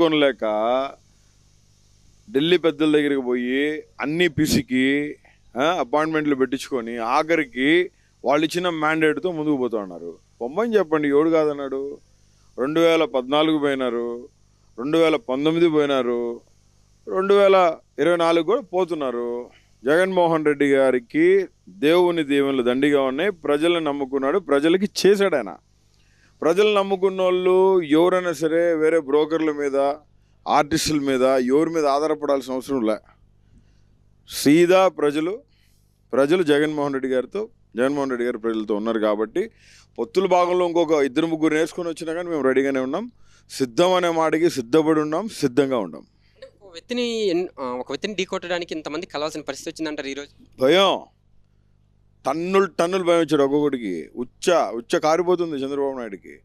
కొనలేక ఢిల్లీ పెద్దల దగ్గరికి పోయి అన్ని పిసికి అపాయింట్మెంట్లు పెట్టించుకొని ఆఖరికి వాళ్ళు ఇచ్చిన మ్యాండేట్తో ముందుకు పోతున్నారు ఉన్నారు. చెప్పండి ఎవడు కాదన్నాడు? రెండు వేల పద్నాలుగు పోయినారు రెండు వేల పంతొమ్మిది పోయినారు రెండు వేల ఇరవై నాలుగు కూడా పోతున్నారు. జగన్మోహన్ రెడ్డి గారికి దేవుని దీవెనలు దండిగా ఉన్నాయి ప్రజలను నమ్ముకున్నాడు ప్రజలకి చేశాడు ఆయన. ప్రజలు నమ్ముకున్న వాళ్ళు ఎవరైనా సరే వేరే బ్రోకర్ల మీద ఆర్టిస్టుల మీద ఎవరి మీద ఆధారపడాల్సిన అవసరం లే. సీదా ప్రజలు ప్రజలు జగన్మోహన్ రెడ్డి గారితో జగన్మోహన్ రెడ్డి గారు ప్రజలతో ఉన్నారు కాబట్టి పొత్తుల భాగంలో ఇంకొక ఇద్దరు ముగ్గురు నేర్చుకుని వచ్చినా కానీ మేము రెడీగానే ఉన్నాం. సిద్ధం అనే మాటకి సిద్ధపడి ఉన్నాం సిద్ధంగా ఉన్నాం. వ్యక్తిని ఒక వ్యక్తిని ఢీకొట్టడానికి ఇంతమంది కలవాల్సిన పరిస్థితి వచ్చిందంటారు ఈరోజు భయం. టన్నులు టన్నులు భయం వచ్చాడు ఒక్కొక్కడికి. ఉచ్చ ఉచ్చ కారిపోతుంది చంద్రబాబు నాయుడికి.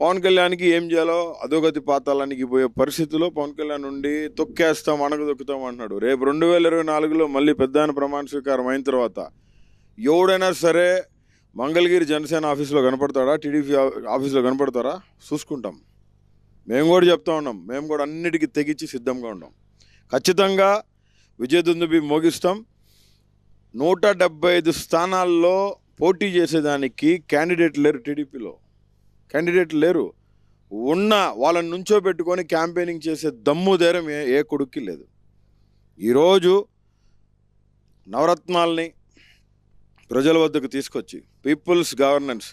పవన్ కళ్యాణ్కి ఏం చేయాలో అధోగతి పాతాలానికి పోయే పరిస్థితిలో పవన్ కళ్యాణ్ నుండి తొక్కేస్తాం అణగ దొక్కుతాం అంటున్నాడు. రేపు రెండు వేల ఇరవై నాలుగులో మళ్ళీ పెద్ద ప్రమాణ స్వీకారం అయిన తర్వాత ఎవడైనా సరే మంగళగిరి జనసేన ఆఫీస్లో కనపడతాడా? టీడీపీ ఆఫీస్లో కనపడతారా? చూసుకుంటాం. మేము కూడా చెప్తా ఉన్నాం. మేము కూడా అన్నిటికీ తెగించి సిద్ధంగా ఉన్నాం. ఖచ్చితంగా విజయదుందుబి మోగిస్తాం. నూట డెబ్బై ఐదు స్థానాల్లో పోటీ చేసేదానికి క్యాండిడేట్ లేరు టీడీపీలో. క్యాండిడేట్ లేరు. ఉన్న వాళ్ళని నుంచో పెట్టుకొని క్యాంపెయినింగ్ చేసే దమ్ము ధైర్యం ఏ ఏ కొడుక్కి లేదు. ఈరోజు నవరత్నాల్ని ప్రజల వద్దకు తీసుకొచ్చి పీపుల్స్ గవర్నెన్స్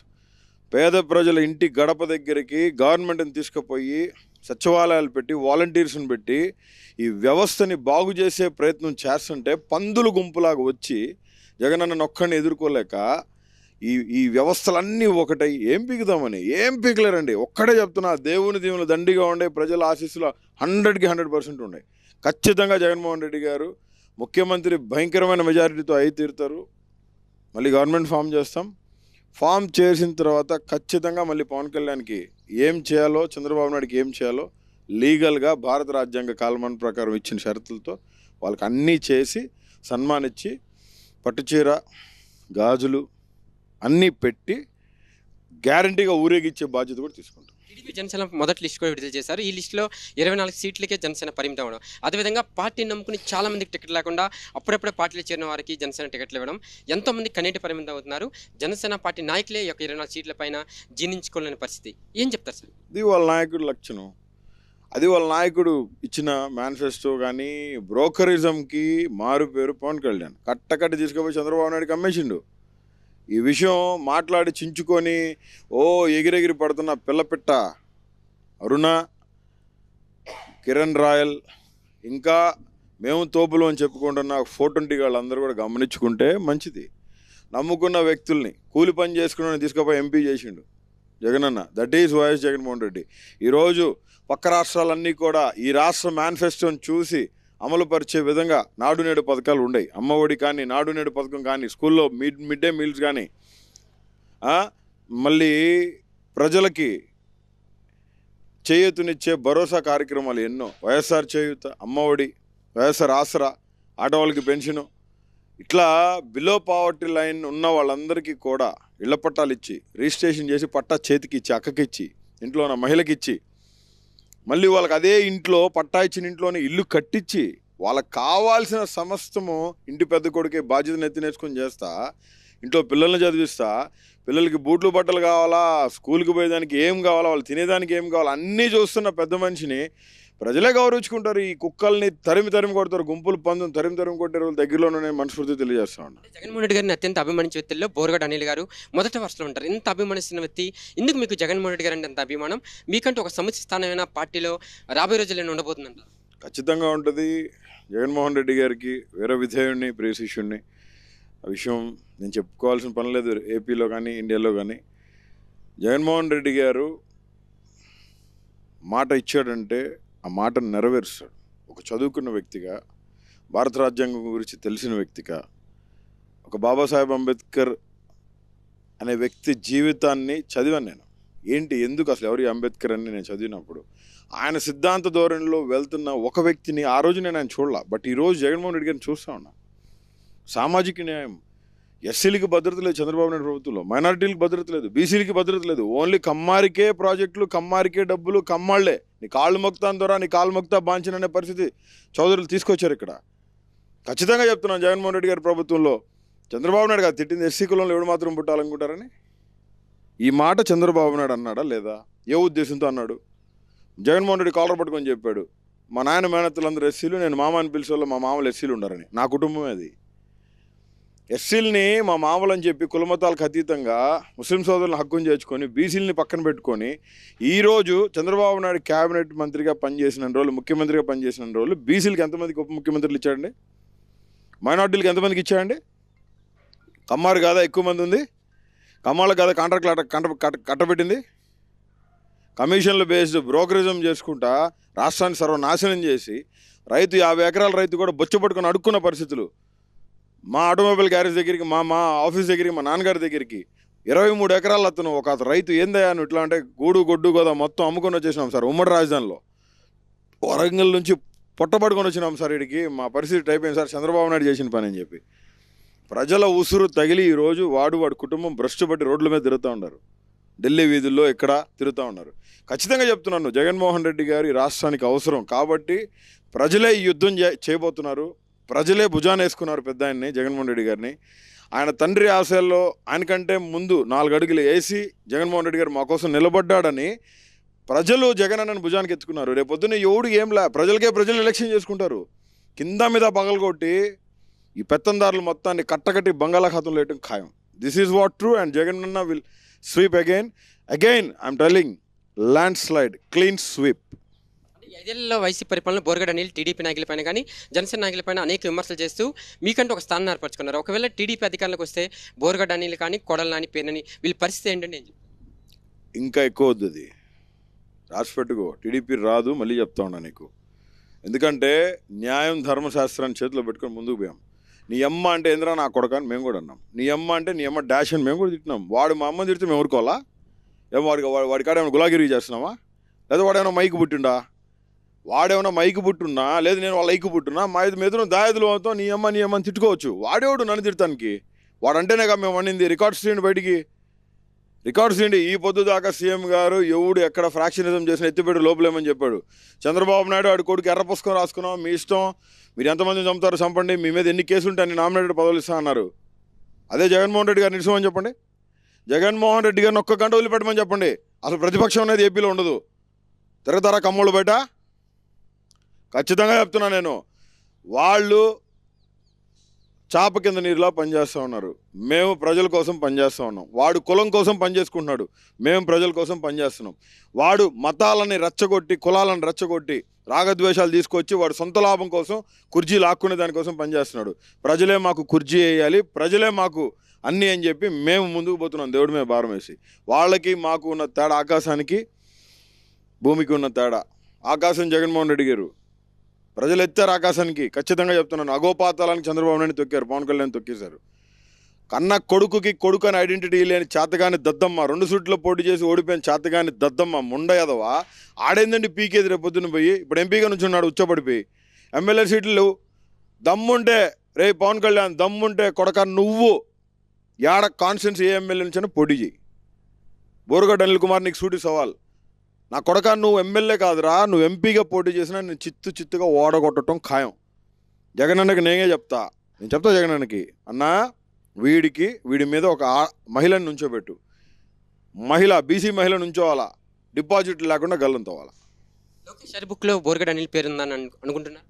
పేద ప్రజల ఇంటి గడప దగ్గరికి గవర్నమెంట్ని తీసుకుపోయి సచివాలయాలు పెట్టి వాలంటీర్స్ని పెట్టి ఈ వ్యవస్థని బాగు చేసే ప్రయత్నం చేస్తుంటే పందులు గుంపులాగా వచ్చి జగనన్న నొక్కడిని ఎదుర్కోలేక ఈ ఈ వ్యవస్థలన్నీ ఒకటై ఏం పీకుదామని ఏం పీకలేరండి? ఒక్కడే చెప్తున్నా దేవుని దీవులు దండిగా ఉండే ప్రజల ఆశీస్సులు హండ్రెడ్కి హండ్రెడ్ పర్సెంట్ ఉన్నాయి. ఖచ్చితంగా జగన్మోహన్ రెడ్డి గారు ముఖ్యమంత్రి భయంకరమైన మెజారిటీతో అయి తీరుతారు. మళ్ళీ గవర్నమెంట్ ఫామ్ చేస్తాం. ఫామ్ చేసిన తర్వాత ఖచ్చితంగా మళ్ళీ పవన్ కళ్యాణ్కి ఏం చేయాలో చంద్రబాబు నాయుడుకి ఏం చేయాలో లీగల్గా భారత రాజ్యాంగ కాలమాన ప్రకారం ఇచ్చిన షరతులతో వాళ్ళకి అన్నీ చేసి సన్మానిచ్చి పట్టుచీర గాజులు అన్నీ పెట్టి గ్యారంటీగా ఊరేగిచ్చే బాధ్యత కూడా తీసుకుంటాం. టీడీపీ జనసేన మొదటి లిస్ట్ కూడా విడుదల చేశారు. ఈ లిస్టులో ఇరవై నాలుగు సీట్లకే జనసేన పరిమితం అవడం. అదేవిధంగా పార్టీని నమ్ముకుని చాలా మందికి టికెట్ లేకుండా అప్పుడప్పుడే పార్టీలో చేరిన వారికి జనసేన టికెట్లు ఇవ్వడం ఎంతో మంది కన్నీటి పరిమితం అవుతున్నారు. జనసేన పార్టీ నాయకులే యొక్క ఇరవై నాలుగు సీట్ల పైన జీర్ణించుకోలేని పరిస్థితి. ఏం చెప్తారు సార్? ఇది వాళ్ళ నాయకుడు లక్షణం. అది వాళ్ళ నాయకుడు ఇచ్చిన మేనిఫెస్టో కానీ బ్రోకరిజంకి మారు పేరు పవన్ కళ్యాణ్. కట్టకట్టి తీసుకుపోయి చంద్రబాబు నాయుడు కమ్మేసిండు ఈ విషయం మాట్లాడి చించుకొని ఓ ఎగిరెగిరి పడుతున్న పిల్లపిట్ట అరుణ కిరణ్ రాయల్ ఇంకా మేము తోపులు అని చెప్పుకుంటున్న ఫోర్ ట్వంటీ వాళ్ళందరూ కూడా గమనించుకుంటే మంచిది. నమ్ముకున్న వ్యక్తుల్ని కూలి పని చేసుకుని తీసుకుపోయి ఎంపీ చేసిండు Jagananna that is YS Jaganmohan Reddy. ఈరోజు పక్క రాష్ట్రాలన్నీ కూడా ఈ రాష్ట్ర మేనిఫెస్టోని చూసి అమలు పరిచే విధంగా నాడు నేడు పథకాలు ఉన్నాయి అమ్మ ఒడి కానీ నాడు నేడు పథకం కానీ స్కూల్లో మిడ్ మిడ్ డే మీల్స్ కానీ మళ్ళీ ప్రజలకి చేయూతనిచ్చే భరోసా కార్యక్రమాలు ఎన్నో. వైఎస్ఆర్ చేయూత అమ్మఒడి వైఎస్ఆర్ ఆసరా ఆడవాళ్ళకి పెన్షను ఇట్లా బిలో పావర్టీ లైన్ ఉన్న వాళ్ళందరికీ కూడా ఇళ్ళ పట్టాలు ఇచ్చి రిజిస్ట్రేషన్ చేసి పట్టా చేతికి ఇచ్చి అక్కకి ఇచ్చి ఇంట్లో ఉన్న మహిళకి ఇచ్చి మళ్ళీ వాళ్ళకి అదే ఇంట్లో పట్టా ఇచ్చిన ఇంట్లోనే ఇల్లు కట్టించి వాళ్ళకి కావాల్సిన సమస్తము ఇంటి పెద్ద కొడుకే బాధ్యతను ఎత్తి నేర్చుకొని చేస్తా ఇంట్లో పిల్లల్ని చదివిస్తా పిల్లలకి బూట్లు బట్టలు కావాలా స్కూల్కి పోయేదానికి ఏం కావాలా వాళ్ళు తినేదానికి ఏం కావాలా అన్నీ చూస్తున్న పెద్ద మనిషిని ప్రజలే గౌరవించుకుంటారు. ఈ కుక్కల్ని తరిమి తరిమి కొడతారు. గుంపులు పందుని తరిమి తరిమి కొట్టారు. వాళ్ళ దగ్గరలోనే మనస్ఫూర్తి తెలియజేస్తా ఉన్నా. జగన్మోహన్ రెడ్డి గారిని అత్యంత అభిమానించే వ్యక్తుల్లో బోరగడ్డ అనిల్ గారు మొదటి వరుసలో ఉంటారు. ఇంత అభిమానిస్తున్న వ్యక్తి ఎందుకు మీకు జగన్మోహన్ రెడ్డి గారు అంటే అంత అభిమానం? మీకంటూ ఒక సముచిత స్థానమైన పార్టీలో రాబోయే రోజుల్లో ఉండబోతుందంట ఖచ్చితంగా ఉంటుంది. జగన్మోహన్ రెడ్డి గారికి వీర విధేయుడిని ప్రియ శిష్యుడిని ఆ విషయం నేను చెప్పుకోవాల్సిన పని లేదు. ఏపీలో కానీ ఇండియాలో కానీ. జగన్మోహన్ రెడ్డి గారు మాట ఇచ్చాడంటే ఆ మాటను నెరవేరుస్తాడు. ఒక చదువుకున్న వ్యక్తిగా భారత రాజ్యాంగం గురించి తెలిసిన వ్యక్తిగా ఒక బాబాసాహెబ్ అంబేద్కర్ అనే వ్యక్తి జీవితాన్ని చదివాను నేను. ఏంటి? ఎందుకు అసలు ఎవరి అంబేద్కర్ అని నేను చదివినప్పుడు? ఆయన సిద్ధాంత ధోరణిలో వెళ్తున్న ఒక వ్యక్తిని ఆ రోజు నేను ఆయన చూడాల. బట్ ఈరోజు జగన్మోహన్ రెడ్డి గారిని చూస్తా ఉన్నా. సామాజిక న్యాయం ఎస్సీలకి భద్రత లేదు చంద్రబాబు నాయుడు ప్రభుత్వంలో. మైనార్టీలకు భద్రత లేదు. బీసీలకి భద్రత లేదు. ఓన్లీ కమ్మారికే ప్రాజెక్టులు కమ్మారికే డబ్బులు కమ్మాళ్ళే. నీ కాళ్ళు మొక్తాను ద్వారా నీ కాళ్ళు మొక్తా బాంచిన అనే పరిస్థితి చౌదరులు తీసుకొచ్చారు ఇక్కడ. ఖచ్చితంగా చెప్తున్నాను జగన్మోహన్ రెడ్డి గారి ప్రభుత్వంలో. చంద్రబాబు నాయుడు గారు తిట్టింది ఎస్సీ కులంలో ఎవడు మాత్రం పుట్టాలనుకుంటారని? ఈ మాట చంద్రబాబు నాయుడు అన్నాడా లేదా? ఏ ఉద్దేశంతో అన్నాడు? జగన్మోహన్ రెడ్డి కాలర్ పట్టుకొని చెప్పాడు మా నాయన మేనత్తలందరూ ఎస్సీలు నేను మామ అని పిలిచే వాళ్ళు మా మామలు ఎస్సీలు ఉండారని. నా కుటుంబమే అది. ఎస్సీలని మా మామూలని అని చెప్పి కులమతాలకు అతీతంగా ముస్లిం సోదరులను హక్కును చేర్చుకొని బీసీలని పక్కన పెట్టుకొని ఈరోజు చంద్రబాబు నాయుడు క్యాబినెట్ మంత్రిగా పనిచేసిన రోజులు ముఖ్యమంత్రిగా పనిచేసిన రోజులు బీసీలకు ఎంతమందికి ఉప ముఖ్యమంత్రులు ఇచ్చాడండి? మైనార్టీలకు ఎంతమందికి ఇచ్చాడండి? కమ్మారు కాదా ఎక్కువ మంది ఉంది? కమ్మాళ్ళకు కాదా కాంట్రాక్ట్లు అట కంట కట్ట కట్టబెట్టింది? కమిషన్లు బేస్డ్ బ్రోకరిజం చేసుకుంటా రాష్ట్రాన్ని సర్వనాశనం చేసి రైతు యాభై ఎకరాల రైతు కూడా బొచ్చు పట్టుకొని అడుక్కున్న పరిస్థితులు. మా ఆటోమొబైల్ గ్యారేజ్ దగ్గరికి మా మా ఆఫీస్ దగ్గరికి మా నాన్నగారి దగ్గరికి ఇరవై మూడు ఎకరాలు అతను ఒక రైతు ఏందయ్యా అని ఇట్లా అంటే గూడు గొడ్డు గోదా మొత్తం అమ్ముకొని వచ్చేసినాం సార్ ఉమ్మడి రాజధానిలో. వరంగల్ నుంచి పొట్టబడుకొని వచ్చినాం సార్ ఇడికి మా పరిస్థితి అయిపోయింది సార్ చంద్రబాబు నాయుడు చేసిన పని అని చెప్పి. ప్రజల ఉసురు తగిలి ఈరోజు వాడు వాడి కుటుంబం భ్రష్టు పట్టి రోడ్ల మీద తిరుగుతూ ఉన్నారు. ఢిల్లీ వీధుల్లో ఇక్కడ తిరుగుతూ ఉన్నారు. ఖచ్చితంగా చెప్తున్నాను జగన్మోహన్ రెడ్డి గారి రాష్ట్రానికి అవసరం కాబట్టి ప్రజలే ఈ యుద్ధం చే- చేయబోతున్నారు. ప్రజలే భుజాన్ వేసుకున్నారు పెద్ద ఆయన్ని జగన్మోహన్ రెడ్డి గారిని. ఆయన తండ్రి ఆశయాల్లో ఆయనకంటే ముందు నాలుగు అడుగులు వేసి జగన్మోహన్ రెడ్డి గారు మా కోసం నిలబడ్డాడని ప్రజలు జగన్ అన్నని భుజానికి ఎత్తుకున్నారు. రేపొద్దున ఎవడు ఏం లే ప్రజలకే ప్రజలు ఎలక్షన్ చేసుకుంటారు. కింద మీద పగలగొట్టి ఈ పెత్తందారులు మొత్తాన్ని కట్టకట్టి బంగాళాఖాతంలో వేయటం ఖాయం. This is what true and Jagan అన్న will sweep again again I'm telling landslide clean sweep ఐదేళ్ళలో YCP పరిపాలన బోర్గడ్ అనిల్ టీడీపీ నాయకులపైన కానీ జనసేన నాయకులపైన అనేక విమర్శలు చేస్తూ మీకంటూ ఒక స్థానం ఏర్పరచుకున్నారు. ఒకవేళ టీడీపీ అధికారులకు వస్తే బోర్గడ్ అనిల్ కానీ కొడల నాని పేరుని వీళ్ళ పరిస్థితి ఏంటంటే నేను ఇంకా ఎక్కువ వద్దు అది. రాసి పెట్టుకో. టీడీపీ రాదు మళ్ళీ చెప్తా ఉన్నా నీకు. ఎందుకంటే న్యాయం ధర్మశాస్త్రాన్ని చేతిలో పెట్టుకొని ముందుకు పోయాం. నీ అమ్మ అంటే ఏంద్రా నా కొడక అని మేము కూడా అన్నాం. నీ అమ్మ అంటే నీ అమ్మ డాష్ అని మేము కూడా తిట్టినాం. వాడు మా అమ్మని తిడితే మేము ఊరుకోవాలా? ఏమో వాడికి వాడి వాడి కాడ ఏమైనా గులాగిరి చేస్తున్నావా? లేదా ఏమైనా మైకు పుట్టిండా? వాడేమైనా మైకి పుట్టున్నా లేదు నేను వాళ్ళ ఐకి పుట్టున్నా మా ఇది మెదురు దాయదులు అవుతాం నీ అమ్మ నీ అమ్మని తిట్టుకోవచ్చు. వాడేవాడు నన్ను తిట్టడానికి వాడంటేనేగా మేము వండింది. రికార్డ్స్ తీయండి బయటికి. రికార్డ్స్ ఏంటి ఈ పొద్దు దాకా సీఎం గారు ఎవడు ఎక్కడ ఫ్రాక్షనిజం చేసిన ఎత్తిపెట్టి లోపలేమని చెప్పాడు. చంద్రబాబు నాయుడు ఆడి కొడుకు ఎర్ర పుస్తకం రాసుకున్నాం మీ ఇష్టం. మీరు ఎంతమందిని చంపుతారో చంపండి. మీ మీద ఎన్ని కేసులు ఉంటాయని నామినేటెడ్ పదవులు ఇస్తా అన్నారు. అదే జగన్మోహన్ రెడ్డి గారు నిరసమని చెప్పండి. జగన్మోహన్ రెడ్డి గారిని ఒక్క గంట వదిలిపెట్టమని చెప్పండి. అసలు ప్రతిపక్షం అనేది ఏపీలో ఉండదు. తిరగతారా కమ్ముళ్ళు బయట. ఖచ్చితంగా చెప్తున్నా నేను. వాళ్ళు చాప కింద నీరులా పనిచేస్తూ ఉన్నారు. మేము ప్రజల కోసం పనిచేస్తూ ఉన్నాం. వాడు కులం కోసం పనిచేసుకుంటున్నాడు. మేము ప్రజల కోసం పనిచేస్తున్నాం. వాడు మతాలని రెచ్చగొట్టి కులాలను రెచ్చగొట్టి రాగద్వేషాలు తీసుకొచ్చి వాడు సొంత లాభం కోసం కుర్జీ లాక్కునే దానికోసం పనిచేస్తున్నాడు. ప్రజలే మాకు కుర్జీ వేయాలి. ప్రజలే మాకు అన్నీ అని చెప్పి మేము ముందుకు పోతున్నాం. దేవుడి మీద భారం వేసి. వాళ్ళకి మాకు ఉన్న తేడా ఆకాశానికి భూమికి ఉన్న తేడా. ఆకాశం జగన్మోహన్ రెడ్డి గారు. ప్రజలు ఎత్తారు ఆకాశానికి. ఖచ్చితంగా చెప్తున్నాను. అగోపాతాలానికి చంద్రబాబు నాయుడు తొక్కారు. పవన్ కళ్యాణ్ తొక్కేశారు. కన్న కొడుకుకి కొడుకు అని ఐడెంటిటీ లేని చేతగాని దద్దమ్మ రెండు సూట్లో పోటీ చేసి ఓడిపోయిన చేతగాని దద్దమ్మ ముండ యాదవ ఆడేందండి పీకేది రేపొద్దున పొద్దున్న పోయి? ఇప్పుడు ఎంపీగా నుంచి ఉన్నాడు ఉచ్చపడిపోయి ఎమ్మెల్యే సీట్లు లేవు. దమ్ముంటే రే పవన్ కళ్యాణ్ దమ్ముంటే కొడక నువ్వు. యాడ కాన్స్టెన్స్ ఏ ఎమ్మెల్యే నుంచి పోటీ చేయి. బోరుగడ్డ అనిల్ కుమార్ నీకు సూటి సవాల్. నా కొడక నువ్వు ఎమ్మెల్యే కాదురా. నువ్వు ఎంపీగా పోటీ చేసినా నేను చిత్తు చిత్తుగా ఓడగొట్టడం ఖాయం. జగనన్నకి నేనే చెప్తా. నేను చెప్తా జగనన్నకి అన్నా వీడికి వీడి మీద ఒక మహిళను నుంచోబెట్టు. మహిళ బీసీ మహిళ నుంచోవాలా? డిపాజిట్ లేకుండా గల్లంతోవాలా లోకేష్ గారి బుక్లో బోర్గడ్ అనిల్ పేరు ఉందని అను- అనుకుంటున్నారు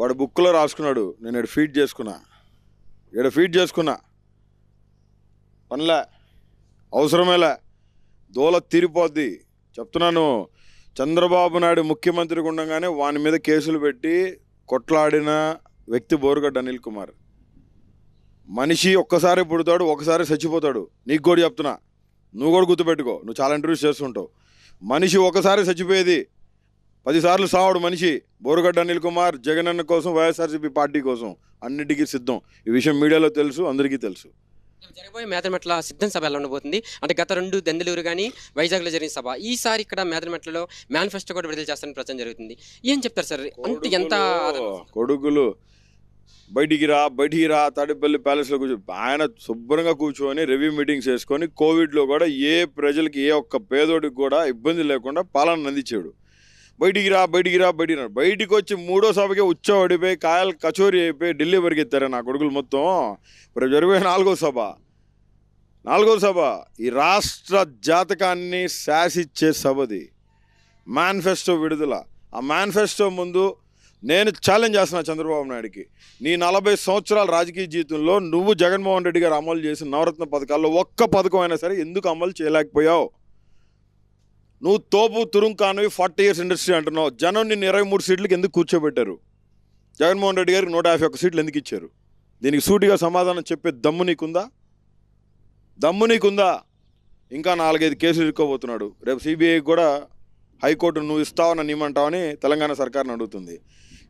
వాడు బుక్లో రాసుకున్నాడు. నేను ఇక్కడ ఫీడ్ చేసుకున్నా. ఇక్కడ ఫీడ్ చేసుకున్నా. పనిలే. అవసరమేలే. దోల తీరిపోద్ది. చెప్తున్నాను చంద్రబాబు నాయుడు ముఖ్యమంత్రిగా ఉండగానే వాని మీద కేసులు పెట్టి కొట్లాడిన వ్యక్తి బోరుగడ్డ అనిల్ కుమార్. మనిషి ఒక్కసారి పుడతాడు ఒకసారి చచ్చిపోతాడు. నీకు కూడా చెప్తున్నా. నువ్వు కూడా గుర్తుపెట్టుకో. నువ్వు చాలా ఇంటర్వ్యూస్ చేస్తుంటావు. మనిషి ఒకసారి చచ్చిపోయేది పదిసార్లు సావాడు మనిషి బోరుగడ్డ అనిల్ కుమార్ జగనన్న కోసం వైఎస్ఆర్సీపీ పార్టీ కోసం. అన్నిటికీ సిద్ధం. ఈ విషయం మీడియాలో తెలుసు అందరికీ తెలుసు. జరగబోయే మేదరమెట్ల సిద్ధం సభ ఎలా ఉండబోతుంది? అంటే గత రెండు దెందులూరు కానీ వైజాగ్లో జరిగిన సభ ఈసారి ఇక్కడ మేదరమెట్లలో మేనిఫెస్టో కూడా విడుదల చేస్తారని ప్రచారం జరుగుతుంది. ఏం చెప్తారు సార్? అంటే ఎంత కొడుకులు- కొడుకులు బయటికి రా బయటికి రా తాడేపల్లి ప్యాలెస్లో కూర్చో ఆయన శుభ్రంగా కూర్చొని రివ్యూ మీటింగ్స్ వేసుకొని కోవిడ్లో కూడా ఏ ప్రజలకి ఏ ఒక్క పేదోడికి కూడా ఇబ్బంది లేకుండా పాలన అందించాడు. బయటికి రా బయటికి రా బయటికి రా. బయటికి వచ్చి మూడో సభకే ఉచ్చబడిపోయి కాయలు కచోరీ అయిపోయి ఢిల్లీ పరిగెత్తారు నా కొడుకులు మొత్తం? ఇప్పుడు జరిగే నాలుగో సభ. నాలుగో సభ. ఈ రాష్ట్ర జాతకాన్ని శాసిచ్చే సభది. మేనిఫెస్టో విడుదల. ఆ మేనిఫెస్టో ముందు నేను ఛాలెంజ్ చేస్తున్నా చంద్రబాబు నాయుడికి. నీ నలభై సంవత్సరాల రాజకీయ జీవితంలో నువ్వు జగన్మోహన్ రెడ్డి గారు అమలు చేసిన నవరత్న పథకాల్లో ఒక్క పథకం అయినా సరే ఎందుకు అమలు చేయలేకపోయావు? నువ్వు తోపు తురుంకానవి ఫార్టీ ఇయర్స్ ఇండస్ట్రీ అంటున్నావు. జనం నిన్ను ఇరవై మూడు సీట్లకు ఎందుకు కూర్చోబెట్టారు? జగన్మోహన్ రెడ్డి గారికి నూట యాభై ఒక్క సీట్లు ఎందుకు ఇచ్చారు? దీనికి సూటిగా సమాధానం చెప్పే దమ్ము నీకుందా? దమ్ము నీకుందా? ఇంకా నాలుగైదు కేసులు ఇరుక్కోబోతున్నాడు. రేపు సిబిఐ కూడా హైకోర్టు నువ్వు ఇస్తావని నన్ను ఇమ్మంటావని తెలంగాణ సర్కార్ని అడుగుతుంది.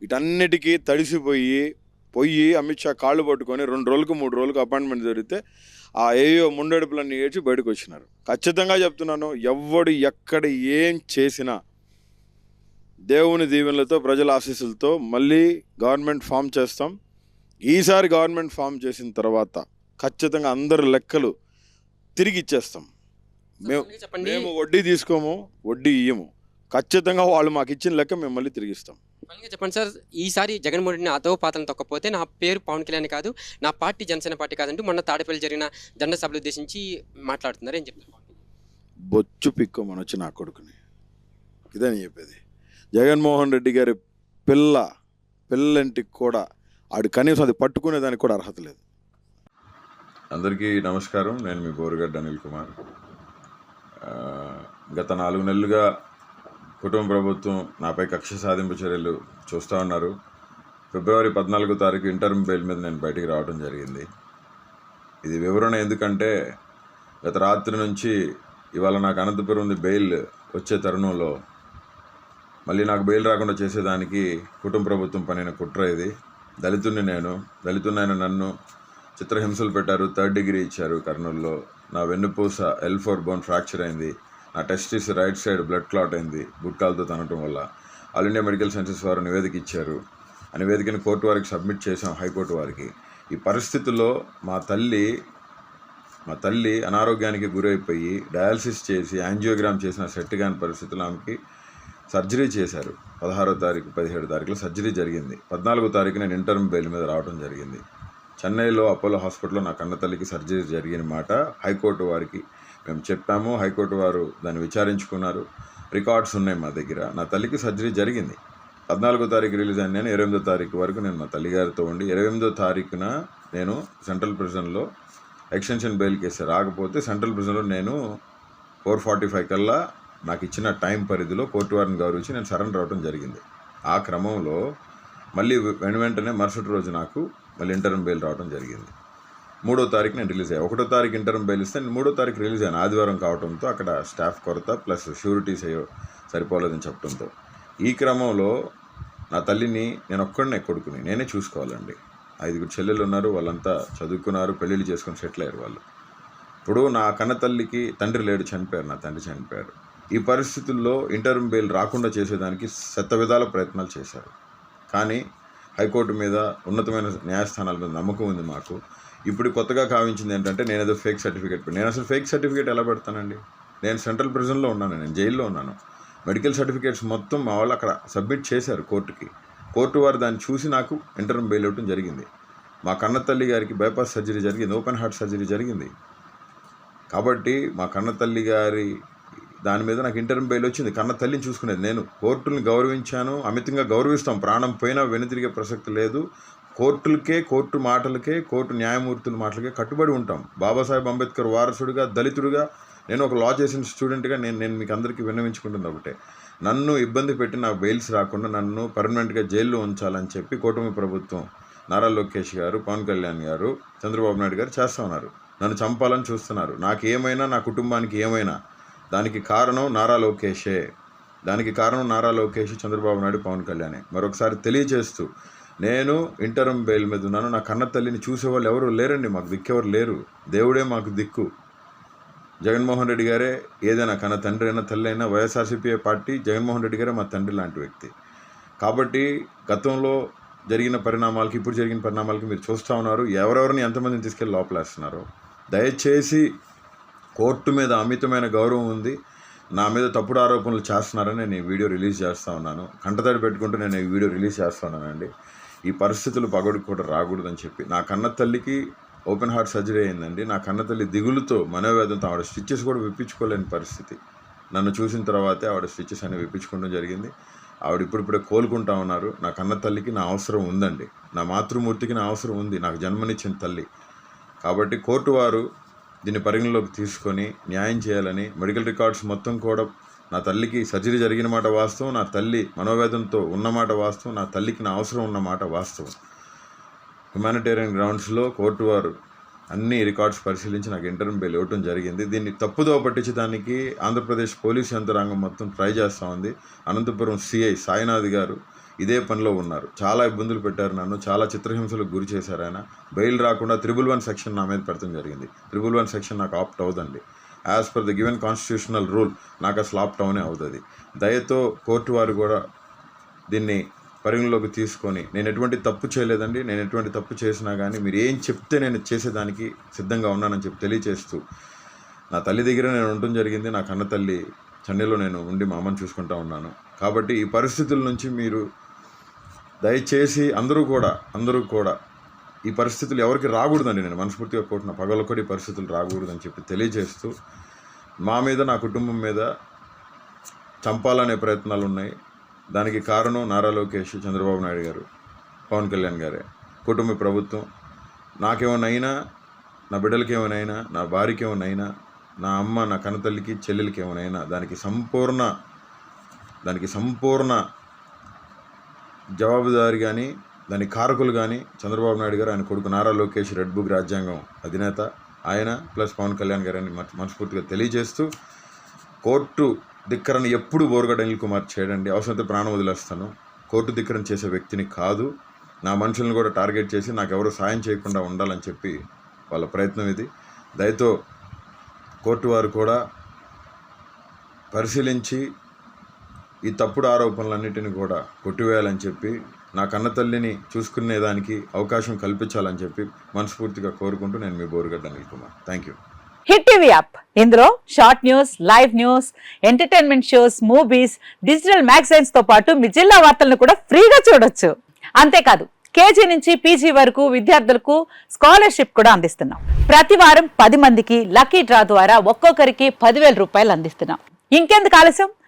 వీటన్నిటికీ తడిసిపోయి పొయ్యి అమిత్ షా కాళ్ళు పట్టుకొని రెండు రోజులకు మూడు రోజులకు అపాయింట్మెంట్ జరిగితే ఆ ఏయో ముండెడుపులన్నీ ఏడ్చి బయటకు వచ్చినారు. ఖచ్చితంగా చెప్తున్నాను ఎవ్వడు ఎక్కడ ఏం చేసినా దేవుని దీవెనలతో ప్రజల ఆశీస్సులతో మళ్ళీ గవర్నమెంట్ ఫామ్ చేస్తాం. ఈసారి గవర్నమెంట్ ఫామ్ చేసిన తర్వాత ఖచ్చితంగా అందరి లెక్కలు తిరిగి ఇచ్చేస్తాం. మేము మేము వడ్డీ తీసుకోము వడ్డీ ఇయ్యము. ఖచ్చితంగా వాళ్ళు మాకు ఇచ్చిన లెక్క మేము మళ్ళీ తిరిగిస్తాం ఫైనల్గా చెప్పండి సార్ ఈసారి జగన్మోహన్ రెడ్డిని అదో పాత్రను తొక్కపోతే నా పేరు పవన్ కళ్యాణ్ కాదు నా పార్టీ జనసేన పార్టీ కాదంటూ మొన్న తాడేపల్లి జరిగిన జెండా సభలు ఉద్దేశించి మాట్లాడుతున్నారు. ఏం చెప్తారు? బొచ్చు పిక్కోమని వచ్చి నా కొడుకుని. ఇదే నేను చెప్పేది. జగన్మోహన్ రెడ్డి గారి పిల్ల పిల్లంటికి కూడా ఆడు కనీసం అది పట్టుకునే దానికి కూడా అర్హత లేదు. అందరికీ నమస్కారం. నేను మీ బోరుగడ్డ అనిల్ కుమార్. గత నాలుగు నెలలుగా కుటుంబ ప్రభుత్వం నాపై కక్ష సాధింపు చర్యలు చూస్తూ ఉన్నారు. ఫిబ్రవరి పద్నాలుగో తారీఖు ఇంటర్మ్ బెయిల్ మీద నేను బయటికి రావడం జరిగింది. ఇది వివరణ ఎందుకంటే గత రాత్రి నుంచి ఇవాళ నాకు అనంతపురం ఉంది బెయిల్ వచ్చే తరుణంలో. మళ్ళీ నాకు బెయిల్ రాకుండా చేసేదానికి కుటుంబ ప్రభుత్వం పనిన కుట్ర ఇది. దళితుడిని నేను దళితున్నైన నన్ను చిత్రహింసలు పెట్టారు థర్డ్ డిగ్రీ ఇచ్చారు కర్నూలులో. నా వెన్నుపూస ఎల్ ఫోర్ బోన్ ఫ్రాక్చర్ అయింది. నా testis right side blood clot అయింది గుట్కాలతో తనటం వల్ల. ఆల్ ఇండియా మెడికల్ సైన్సెస్ వారు నివేదిక ఇచ్చారు ఆ నివేదికను కోర్టు వారికి సబ్మిట్ చేశాం హైకోర్టు వారికి. ఈ పరిస్థితుల్లో మా తల్లి మా తల్లి అనారోగ్యానికి గురైపోయి డయాలసిస్ చేసి యాంజియోగ్రామ్ చేసిన సెట్ కాని పరిస్థితుల్లో ఆమెకి సర్జరీ చేశారు. పదహారో తారీఖు పదిహేడు తారీఖులో సర్జరీ జరిగింది. పద్నాలుగో తారీఖు నేను ఇంటర్మ్ బెయిల్ మీద రావడం జరిగింది. చెన్నైలో అపోలో హాస్పిటల్లో నా కన్న తల్లికి సర్జరీ జరిగిన మాట హైకోర్టు వారికి మేము చెప్పాము హైకోర్టు వారు దాన్ని విచారించుకున్నారు. రికార్డ్స్ ఉన్నాయి మా దగ్గర. నా తల్లికి సర్జరీ జరిగింది. పద్నాలుగో తారీఖు రిలీజ్ అయిన నేను ఇరవై ఎనిమిదో తారీఖు వరకు నేను మా తల్లిగారితో ఉండి ఇరవై ఎనిమిదో తారీఖున నేను సెంట్రల్ ప్రిజన్లో ఎక్స్టెన్షన్ బెయిల్ కేసు రాకపోతే సెంట్రల్ ప్రిజన్లో నేను ఫోర్ ఫార్టీ ఫైవ్ కల్లా నాకు ఇచ్చిన టైం పరిధిలో కోర్టు వారిని గౌరవించి నేను సరెండర్ అవడం జరిగింది. ఆ క్రమంలో మళ్ళీ వెను వెంటనే మరుసటి రోజు నాకు మళ్ళీ ఇంటర్మ్ బెయిల్ రావడం జరిగింది. మూడో తారీఖు నేను రిలీజ్ అయ్యాను ఒకటో తారీఖు ఇంటర్మ్ బెయిల్ ఇస్తే నేను మూడో తారీఖు రిలీజ్ అయ్యాను. ఆదివారం కావడంతో అక్కడ స్టాఫ్ కొరత ప్లస్ షూరిటీస్ అయ్యో సరిపోలేదని చెప్పడంతో ఈ క్రమంలో నా తల్లిని నేను ఒక్కడనే కొడుకుని నేనే చూసుకోవాలండి. ఐదుగురు చెల్లెలు ఉన్నారు వాళ్ళంతా చదువుకున్నారు పెళ్ళిళ్ళు చేసుకొని సెటిల్ అయ్యారు వాళ్ళు. ఇప్పుడు నా కన్న తల్లికి తండ్రి లేడు చనిపోయారు నా తండ్రి చనిపోయారు. ఈ పరిస్థితుల్లో ఇంటర్మ్ బెయిల్ రాకుండా చేసేదానికి శత విధాల ప్రయత్నాలు చేశారు. కానీ హైకోర్టు మీద ఉన్నతమైన న్యాయస్థానాల మీద నమ్మకం ఉంది మాకు. ఇప్పుడు కొత్తగా కావించింది ఏంటంటే నేను ఏదో ఫేక్ సర్టిఫికేట్ నేను అసలు ఫేక్ సర్టిఫికేట్ ఎలా పెడతానండి? నేను సెంట్రల్ ప్రిజన్లో ఉన్నాను నేను జైల్లో ఉన్నాను. మెడికల్ సర్టిఫికేట్స్ మొత్తం మా వాళ్ళు అక్కడ సబ్మిట్ చేశారు కోర్టుకి. కోర్టు వారు దాన్ని చూసి నాకు ఇంటర్మ్ బెయిల్ ఇవ్వడం జరిగింది. మా కన్న తల్లి గారికి బైపాస్ సర్జరీ జరిగింది ఓపెన్ హార్ట్ సర్జరీ జరిగింది. కాబట్టి మా కన్న తల్లి గారి దాని మీద నాకు ఇంటర్మ్ బెయిల్ వచ్చింది. కన్న తల్లిని చూసుకునేది నేను. కోర్టుని గౌరవించాను అమితంగా గౌరవిస్తాం. ప్రాణం పోయినా వెనుతిరిగే ప్రసక్తి లేదు. కోర్టులకే కోర్టు మాటలకే కోర్టు న్యాయమూర్తుల మాటలకే కట్టుబడి ఉంటాం. బాబాసాహెబ్ అంబేద్కర్ వారసుడిగా దళితుడిగా నేను ఒక లా చేసిన స్టూడెంట్గా నేను నేను మీకు అందరికీ విన్నవించుకుంటుంది ఒకటే. నన్ను ఇబ్బంది పెట్టి నాకు బెయిల్స్ రాకుండా నన్ను పర్మనెంట్గా జైల్లో ఉంచాలని చెప్పి కూటమి ప్రభుత్వం నారా లోకేష్ గారు పవన్ కళ్యాణ్ గారు చంద్రబాబు నాయుడు గారు చేస్తూ ఉన్నారు. నన్ను చంపాలని చూస్తున్నారు. నాకు ఏమైనా నా కుటుంబానికి ఏమైనా దానికి కారణం నారా లోకేషే. దానికి కారణం నారా లోకేష్ చంద్రబాబు నాయుడు పవన్ కళ్యాణే. మరొకసారి తెలియజేస్తూ నేను ఇంటరం బెయిల్ మీద ఉన్నాను. నా కన్న తల్లిని చూసేవాళ్ళు ఎవరు లేరండి. మాకు దిక్కెవరు లేరు. దేవుడే మాకు దిక్కు. జగన్మోహన్ రెడ్డి గారే ఏదైనా కన్న తండ్రి అయినా తల్లి అయినా వైఎస్ఆర్సీపీ పార్టీ జగన్మోహన్ రెడ్డి గారే మా తండ్రి లాంటి వ్యక్తి. కాబట్టి గతంలో జరిగిన పరిణామాలకి ఇప్పుడు జరిగిన పరిణామాలకి మీరు చూస్తూ ఉన్నారు. ఎవరెవరిని ఎంతమందిని తీసుకెళ్ళి లోపలేస్తున్నారు? దయచేసి కోర్టు మీద అమితమైన గౌరవం ఉంది. నా మీద తప్పుడు ఆరోపణలు చేస్తున్నారని నేను ఈ వీడియో రిలీజ్ చేస్తూ ఉన్నాను. కంటతడి పెట్టుకుంటూ నేను ఈ వీడియో రిలీజ్ చేస్తున్నానండి ఈ పరిస్థితులు పగడు కూడా రాకూడదని చెప్పి. నా కన్న తల్లికి ఓపెన్ హార్ట్ సర్జరీ అయిందండి. నా కన్న తల్లి దిగులుతో మనోవేదంతో ఆవిడ స్టిచ్చెస్ కూడా విప్పించుకోలేని పరిస్థితి. నన్ను చూసిన తర్వాతే ఆవిడ స్టిచ్చెస్ అనేవి విప్పించుకోవడం జరిగింది. ఆవిడ ఇప్పుడిప్పుడే కోలుకుంటా ఉన్నారు. నా కన్న తల్లికి నా అవసరం ఉందండి. నా మాతృమూర్తికి నా అవసరం ఉంది. నాకు జన్మనిచ్చిన తల్లి. కాబట్టి కోర్టు వారు దీన్ని పరిగణలోకి తీసుకొని న్యాయం చేయాలని మెడికల్ రికార్డ్స్ మొత్తం కూడా నా తల్లికి సర్జరీ జరిగిన మాట వాస్తవం నా తల్లి మనోవేదంతో ఉన్నమాట వాస్తవం నా తల్లికి నా అవసరం ఉన్నమాట వాస్తవం. హ్యుమానిటేరియన్ గ్రౌండ్స్లో కోర్టు వారు అన్ని రికార్డ్స్ పరిశీలించి నాకు ఇంటర్వ్యూ బెయిల్ ఇవ్వటం జరిగింది. దీన్ని తప్పుదో పట్టించడానికి ఆంధ్రప్రదేశ్ పోలీస్ యంత్రాంగం మొత్తం ట్రై చేస్తూ ఉంది. అనంతపురం సిఐ సాయినాథ్ గారు ఇదే పనిలో ఉన్నారు. చాలా ఇబ్బందులు పెట్టారు నన్ను చాలా చిత్రహింసలకు గురి చేశారు ఆయన. బెయిల్ రాకుండా త్రిబుల్ వన్ సెక్షన్ నా మీద పెడతాం జరిగింది. త్రిబుల్ వన్ సెక్షన్ నాకు apt అవుదండి as per the given constitutional rule నాకు అసలు ఆప్ట్ అవుతుంది. దయతో కోర్టు వారు కూడా దీన్ని పరిగణలోకి తీసుకొని నేను ఎటువంటి తప్పు చేయలేదండి నేను ఎటువంటి తప్పు చేసినా కానీ మీరు ఏం చెప్తే నేను చేసేదానికి సిద్ధంగా ఉన్నానని చెప్పి తెలియచేస్తూ నా తల్లి దగ్గర నేను ఉండటం జరిగింది నా కన్న తల్లి చెన్నైలో నేను ఉండి మా అమ్మని చూసుకుంటా ఉన్నాను. కాబట్టి ఈ పరిస్థితుల నుంచి మీరు దయచేసి అందరూ కూడా అందరూ కూడా ఈ పరిస్థితులు ఎవరికి రాకూడదండి నేను మనస్ఫూర్తిగా కోరుతున్న. పగల పరిస్థితులు రాకూడదని చెప్పి తెలియజేస్తూ మా మీద నా కుటుంబం మీద చంపాలనే ప్రయత్నాలు ఉన్నాయి. దానికి కారణం నారా లోకేష్ చంద్రబాబు నాయుడు గారు పవన్ కళ్యాణ్ గారే. కుటుంబ ప్రభుత్వం నాకేమైనా అయినా నా బిడ్డలకి ఏమైనా నా భార్యకి ఏమైనా నా అమ్మ నా కనతల్లికి చెల్లెలకి ఏమైనా దానికి సంపూర్ణ దానికి సంపూర్ణ జవాబుదారి కానీ దాని కారకులు కానీ చంద్రబాబు నాయుడు గారు ఆయన కొడుకు నారా లోకేష్ రెడ్ బుక్ రాజ్యాంగం అధినేత. ఆయన ప్లస్ పవన్ కళ్యాణ్ గారని మనస్- మనస్ఫూర్తిగా తెలియజేస్తూ కోర్టు ధిక్కరణ ఎప్పుడు బోరుగడ్డ అనిల్ కుమార్ చేయడండి. అవసరమైతే ప్రాణం వదిలేస్తాను. కోర్టు ధిక్కరణ చేసే వ్యక్తిని కాదు. నా మనుషులను కూడా టార్గెట్ చేసి నాకు ఎవరు సాయం చేయకుండా ఉండాలని చెప్పి వాళ్ళ ప్రయత్నం ఇది. దయతో కోర్టు వారు కూడా పరిశీలించి ఈ తప్పుడు ఆరోపణలన్నిటిని కూడా కొట్టివేయాలని చెప్పి నా కన్న తల్లిని చూసుకునేదానికి అవకాశం కల్పించాలని చెప్పి మనస్ఫూర్తిగా కోరుకుంటూ నేను మీ Borugadda Anil Kumar. Thank you Hit TV app. ఇందులో short news live news entertainment shows movies digital మ్యాగజైన్స్తో పాటు మీ జిల్లా వార్తలను కూడా ఫ్రీగా చూడొచ్చు. అంతేకాదు కేజీ నుంచి పీజీ వరకు విద్యార్థులకు స్కాలర్షిప్ కూడా అందిస్తున్నాం. ప్రతి వారం పది మందికి లక్కీ డ్రా ద్వారా ఒక్కొక్కరికి పదివేల రూపాయలు అందిస్తున్నాం. ఇంకెందుకు ఆలస్యం?